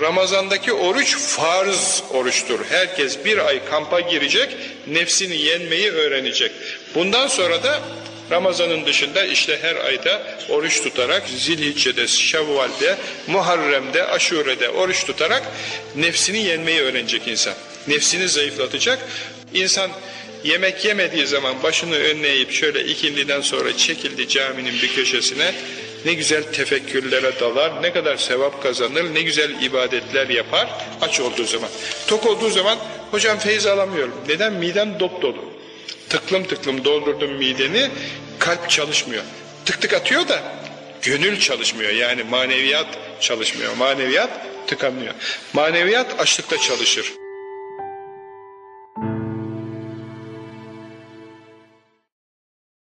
Ramazandaki oruç farz oruçtur. Herkes bir ay kampa girecek, nefsini yenmeyi öğrenecek. Bundan sonra da Ramazanın dışında işte her ayda oruç tutarak Zilhicce'de, Şevval'de, Muharrem'de, Aşure'de oruç tutarak nefsini yenmeyi öğrenecek insan. Nefsini zayıflatacak. İnsan yemek yemediği zaman başını önüne eğip şöyle ikindiden sonra çekildi caminin bir köşesine ne güzel tefekkürlere dalar, ne kadar sevap kazanır, ne güzel ibadetler yapar aç olduğu zaman. Tok olduğu zaman hocam feyiz alamıyorum. Neden? Midem dop dolu. Tıklım tıklım doldurdum mideni, kalp çalışmıyor. Tık tık atıyor da gönül çalışmıyor. Yani maneviyat çalışmıyor. Maneviyat tıkanıyor. Maneviyat açlıkta çalışır.